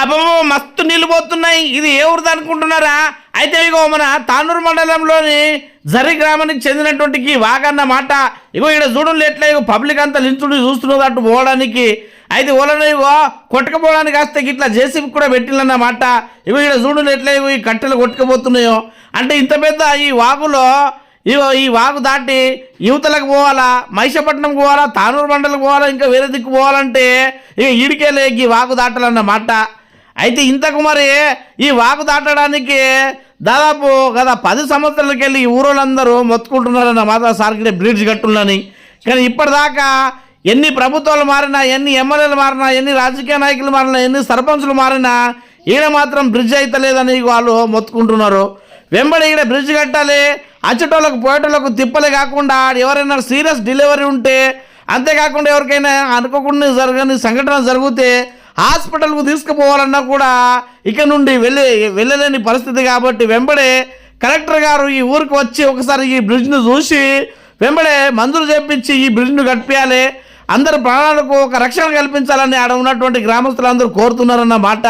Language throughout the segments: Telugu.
అబ్బో మస్తు నీళ్ళు పోతున్నాయి. ఇది ఏ ఊరిది అనుకుంటున్నారా? అయితే ఇగో మన తానూరు మండలంలోని జరి గ్రామానికి చెందినటువంటి వాగన్న మాట. ఇగో ఇక్కడ చూడండి ఎట్లా ఇగో పబ్లిక్ అంతా లించుడు చూస్తున్నది అటు పోవడానికి. అయితే ఓలను ఇగో కొట్టకపోవడానికి వస్తే ఇట్లా జేసీబీ కూడా పెట్టిందన్నమాట ఇగో ఇక్కడ చూడండి ఎట్లా ఇగో ఈ కట్టెలు కొట్టుకుపోతున్నాయో. అంటే ఇంత పెద్ద ఈ వాగులో ఇగో ఈ వాగు దాటి యువతలకు పోవాలా? మహిషపట్నం పోవాలా? తానూరు మండలకు పోవాలా? ఇంకా వేరే దిక్కు పోవాలంటే ఇక ఈడికెళ్ళి ఈ వాగు దాటాలన్నమాట అయితే ఇంతకు మరి ఈ వాగు దాటడానికి దాదాపు గత పది సంవత్సరాలకి వెళ్ళి ఈ ఊరోళ్ళందరూ మొత్తుకుంటున్నారన్న మాత్రం సార్కి బ్రిడ్జ్ కట్టున్నాని. కానీ ఇప్పటిదాకా ఎన్ని ప్రభుత్వాలు మారినా ఎన్ని ఎమ్మెల్యేలు మారినా ఎన్ని రాజకీయ నాయకులు మారినా ఎన్ని సర్పంచులు మారినా ఈయన మాత్రం బ్రిడ్జ్ అవుతలేదని వాళ్ళు మొత్తుకుంటున్నారు. వెంబడి ఈడ బ్రిడ్జ్ కట్టాలి అచ్చటోళ్ళకు పోయేటోళ్ళకు తిప్పలే కాకుండా ఎవరైనా సీరియస్ డెలివరీ ఉంటే అంతేకాకుండా ఎవరికైనా అనుకోకుండా జరగని సంఘటన జరిగితే హాస్పిటల్కు తీసుకుపోవాలన్నా కూడా ఇక నుండి వెళ్ళే వెళ్ళలేని పరిస్థితి కాబట్టి వెంబడే కలెక్టర్ గారు ఈ ఊరికి వచ్చి ఒకసారి ఈ బ్రిడ్జ్ను చూసి వెంబడే మందులు చేపించి ఈ బ్రిడ్జ్ను కట్టియాలి అందరి ప్రాణాలకు ఒక రక్షణ కల్పించాలని ఆడ ఉన్నటువంటి గ్రామస్తులందరూ కోరుతున్నారన్న మాట.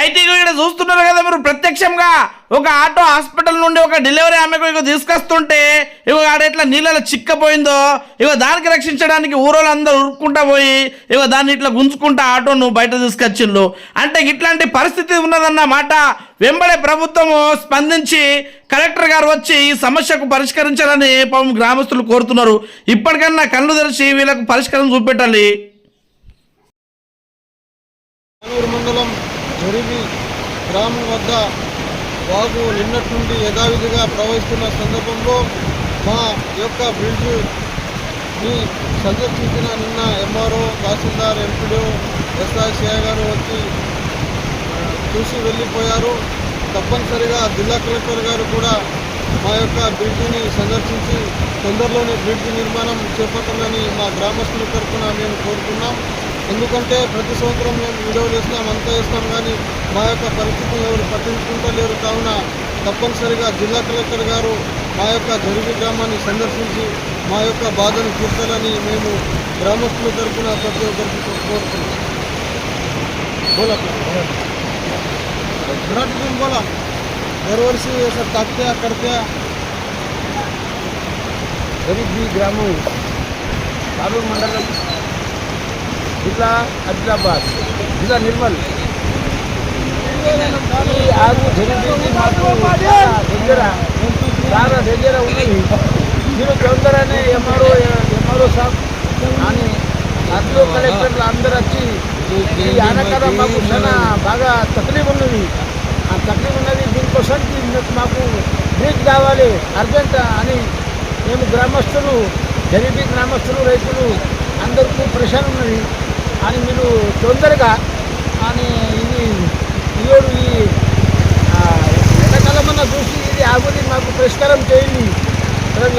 అయితే ఇగో ఇక్కడ చూస్తున్నారు కదా మీరు ప్రత్యక్షంగా. ఒక ఆటో హాస్పిటల్ నుండి ఒక డెలివరీ ఆమెకు ఇక తీసుకొస్తుంటే ఇగో ఆడ ఎట్లా నీళ్ళలో చిక్కపోయిందో ఇక దానికి రక్షించడానికి ఊరోళ్ళు అందరూ ఉరుక్కుంటా పోయి ఇగో దాన్ని ఇట్లా గుంజుకుంటా ఆటోను బయట తీసుకొచ్చిండ్రు. అంటే ఇట్లాంటి పరిస్థితి ఉన్నదన్న మాట వెంబడే ప్రభుత్వము స్పందించి కలెక్టర్ గారు వచ్చి ఈ సమస్యకు పరిష్కరించాలని పాపం గ్రామస్తులు కోరుతున్నారు. ఇప్పటికన్నా కళ్ళు తెరిచి వీళ్ళకు పరిష్కారం చూపెట్టాలి. గ్రామం వద్ద వాగు నిన్నటి నుండి యథావిధిగా ప్రవహిస్తున్న సందర్భంలో మా యొక్క బ్రిడ్జ్ని సందర్శించిన నిన్న MRO tahsildar MPDO SR CI గారు వచ్చి చూసి వెళ్ళిపోయారు. తప్పనిసరిగా జిల్లా కలెక్టర్ గారు కూడా మా యొక్క బ్రిడ్జిని సందర్శించి తొందరలోనే బ్రిడ్జ్ నిర్మాణం చేపట్టాలని మా గ్రామస్తుల తరఫున మేము కోరుతున్నాం ఎందుకంటే ప్రతి సంవత్సరం మేము వీడియోలు వేస్తాం అంతా వేస్తాం కానీ మా యొక్క పరిస్థితిని ఎవరు పట్టించుకుంటలేరు కావున తప్పనిసరిగా జిల్లా కలెక్టర్ గారు మా యొక్క జరిగి గ్రామాన్ని సందర్శించి మా యొక్క బాధను తీర్చాలని మేము గ్రామస్తుల తరఫున ప్రతి ఒక్కరికి కోరుతున్నాం बोला मराठीतून बोला दरवर्षी असं टाकत्या करत्या గరీబ్ బి గ్రామం కారూరు మండలం జిల్లా ఆదిలాబాద్ జిల్లా నిర్మల్. ఈ ఆరు జరిగింది దగ్గర చాలా దగ్గర ఉన్నాయి. మీరు తొందరనే ఎంఆర్ఓ ఎంఆర్ఓ సాబ్ అని అడ్లు కలెక్టర్లు అందరు వచ్చి ఈ ఆనకాలం మాకు చాలా బాగా తక్లీఫ్ ఉన్నది. ఆ తక్లీఫ్ ఉన్నది దీనికోసం మాకు బ్రిడ్జ్ కావాలి అర్జెంట్ అని మేము గ్రామస్తులు గరీబీ గ్రామస్తులు రైతులు అందరికీ ప్రెషర్ ఉన్నది. అని మీరు తొందరగా అని ఇది ఈరోడు ఈ ఎండాకాలమన్నా చూసి ఇది ఆగుది మాకు పరిష్కారం చేయండి.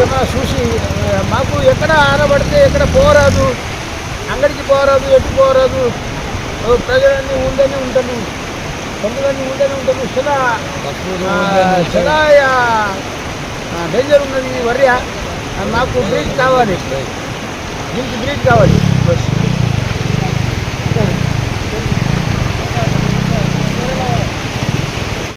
ఏమైనా చూసి మాకు ఎక్కడ ఆనబడితే ఎక్కడ పోరాదు. అంగడికి పోరాదు ఎటు పోరాదు. ప్రజలన్నీ ఉండనే ఉంటాము తొమ్మిదన్నీ ఉండనే ఉంటాము చాలా చాలా డేంజర్ ఉన్నది వర్య. మాకు బ్రిడ్జ్ కావాలి. దీనికి బ్రిడ్జ్ కావాలి.